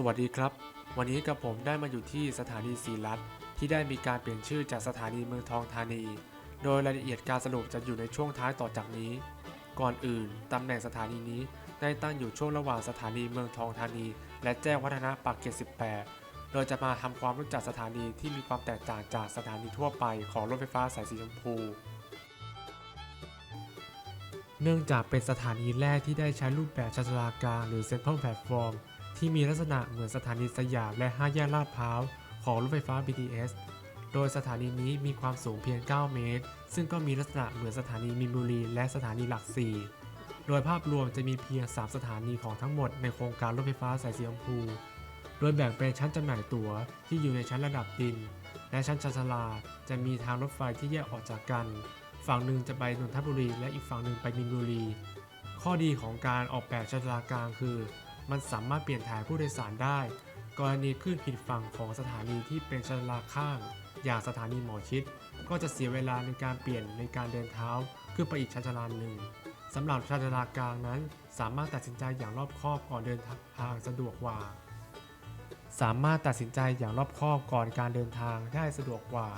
สวัสดีครับ วันนี้กับผมได้มาอยู่ที่สถานีศรีรัตที่ได้มีการเปลี่ยนชื่อจากสถานีเมืองทองธานี โดยรายละเอียดการสรุปจะอยู่ในช่วงท้ายต่อจากนี้ ก่อนอื่นตำแหน่งสถานีนี้ได้ตั้งอยู่ช่วงระหว่างสถานีเมืองทองธานี และแจ้งวัฒนะปากเกร็ด18 โดยจะมาทำความรู้จักสถานีที่มีความแตกต่างจากสถานีทั่วไปของรถไฟฟ้าสายสีชมพูเนื่องจากเป็นสถานีแรกที่ได้ใช้รูปแบบชาชาลากลางหรือ Central Platform ที่มี ที่มีลักษณะเหมือนสถานีสยามและ5แยกลาดพร้าวของรถไฟฟ้า BTS โดยสถานีนี้มีความสูงเพียง 9 เมตร ซึ่งก็มีลักษณะเหมือนสถานีมินบุรีและสถานีหลัก 4 โดยภาพรวมจะมีเพียง 3 สถานีของทั้งหมดในโครงการรถไฟฟ้าสายสีชมพู โดยแบ่งเป็นชั้นจำหน่ายตั๋วที่อยู่ในชั้นระดับดิน และชั้นชานชาลาจะมีทางรถไฟที่แยกออกจากกัน ฝั่งหนึ่งจะไปนนทบุรี และอีกฝั่งหนึ่งไปมินบุรี ข้อดีของการออกแบบชานชลากลางคือ มันสามารถเปลี่ยนถ่ายผู้โดยสารได้ กรณีขึ้นผิดฝั่งของสถานีที่เป็นชานลาข้าง อย่างสถานีหมอชิด ก็จะเสียเวลาในการเปลี่ยนในการเดินเท้าขึ้นไปอีกชานชลาหนึ่งสำหรับชานชลากลางนั้น สามารถตัดสินใจอย่างรอบคอบก่อนเดินทางสะดวกกว่า สามารถตัดสินใจอย่างรอบคอบก่อนการเดินทางได้สะดวกกว่า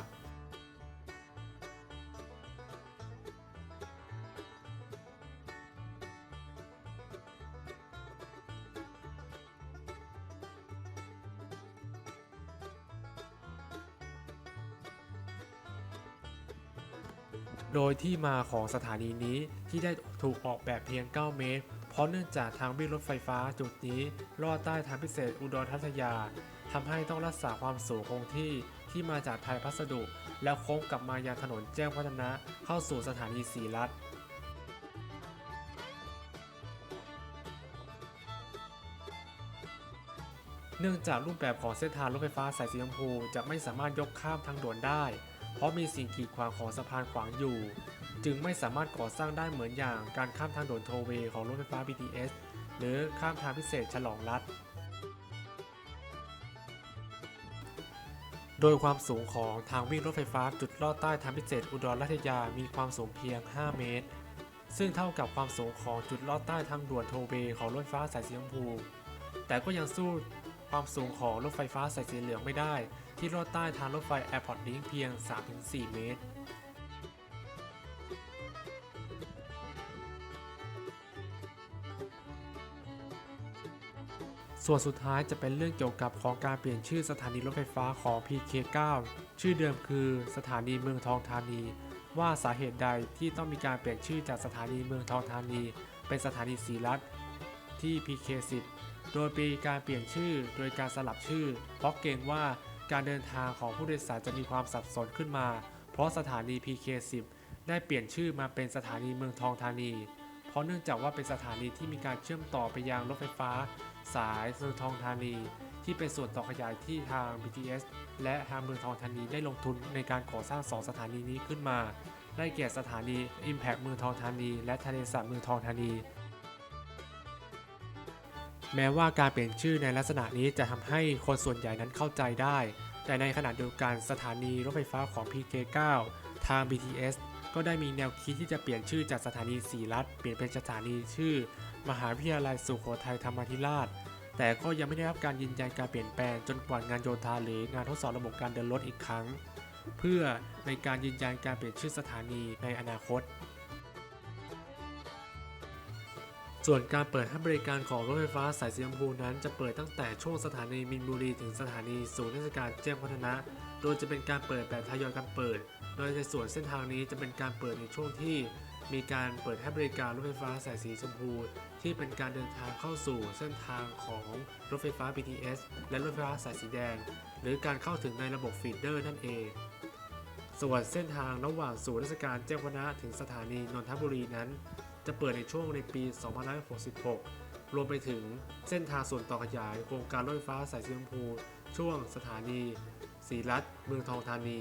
โดยที่มาของสถานีนี้ที่ได้ถูกออกแบบเพียง 9 เมตร เพราะเนื่องจากทางวิ่งรถไฟฟ้าจุดนี้ลอดใต้ทางพิเศษอุดรทัตยาทำให้ต้องรักษาความสูงคงที่ที่มาจากไทยพัสดุ แล้วโค้งกลับมายังถนนแจ้งวัฒนะเข้าสู่สถานีศรีรัตเนื่องจากรูปแบบของเส้นทางรถไฟฟ้าสายสีชมพูจะไม่สามารถยกข้ามทางด่วนได้ เพราะมีสิ่งกีดขวางของสะพานขวางอยู่ จึงไม่สามารถก่อสร้างได้เหมือนอย่างการข้ามทางด่วนโทเวของรถไฟฟ้า BTS หรือข้ามทางพิเศษฉลองรัฐ โดยความสูงของทางวิ่งรถไฟฟ้าจุดลอดใต้ทางพิเศษอุดรราชยามีความสูงเพียง 5 เมตร ซึ่งเท่ากับความสูงของจุดลอดใต้ทางด่วนโทเวของรถไฟฟ้าสายสีชมพู แต่ก็ยังสู้ความสูงของรถไฟฟ้าสายสีเหลืองไม่ได้ ที่ลอดใต้ทางรถไฟ Airport Link เพียง 3-4 เมตร ส่วนสุดท้ายจะเป็นเรื่องเกี่ยวกับของการเปลี่ยนชื่อสถานีรถไฟฟ้าของ PK9 ชื่อเดิมคือสถานีเมืองทองธานี ว่าสาเหตุใดที่ต้องมีการเปลี่ยนชื่อจากสถานีเมืองทองธานี เป็นสถานีศรีรัตน์ที่ PK10 โดยมีการเปลี่ยนชื่อโดยการสลับชื่อ เพราะเกรงว่า การเดินทางของผู้โดยสารจะมีความสับสนขึ้นมา เพราะสถานี PK10 ได้เปลี่ยนชื่อมาเป็นสถานีเมืองทองธานี เพราะเนื่องจากว่าเป็นสถานีที่มีการเชื่อมต่อไปยังรถไฟฟ้า สายเมืองทองธานี ที่เป็นส่วนต่อขยายที่ทาง BTS และทางเมืองทองธานีได้ลงทุนในการก่อสร้าง2สถานีนี้ขึ้นมา ได้แก่สถานี Impact เมืองทองธานี และทะเลสาบเมืองทองธานี แม้ว่าการเปลี่ยนชื่อในลักษณะนี้จะทำให้คนส่วนใหญ่นั้นเข้าใจได้ แต่ในขณะเดียวกันสถานีรถไฟฟ้าของ PK9 ทาง BTS ก็ได้มีแนวคิดที่จะเปลี่ยนชื่อจากสถานีศรีรัตเปลี่ยนเป็นสถานีชื่อ มหาวิทยาลัยสุโขทัยธรรมาธิราช แต่ก็ยังไม่ได้รับการยืนยันการเปลี่ยนแปลงจนกว่างานโยธาหรืองานทดสอบระบบการเดินรถอีกครั้ง เพื่อในการยืนยันการเปลี่ยนชื่อสถานีในอนาคต ส่วนการเปิดให้บริการของรถไฟฟ้าสายสีชมพูนั้นจะเปิดตั้งแต่ช่วงสถานีมินบุรีถึงสถานีศูนย์ราชการแจ้งวัฒนะ โดยจะเป็นการเปิดแบบทยอยกันเปิด โดยในส่วนเส้นทางนี้จะเป็นการเปิดในช่วงที่ มีการเปิดให้บริการรถไฟฟ้าสายสีชมพู ที่เป็นการเดินทางเข้าสู่เส้นทางของรถไฟฟ้า BTS และรถไฟฟ้าสายสีแดง หรือการเข้าถึงในระบบฟีดเดอร์นั่นเองส่วนเส้นทางระหว่างศูนย์ราชการแจ้งวัฒนะถึงสถานีนนทบุรีนั้น จะเปิดในช่วงในปี 2566 รวมไปถึงเส้นทางส่วนต่อขยาย โครงการรถไฟฟ้าสายสีชมพู ช่วงสถานีสีรัตเมืองทองธานี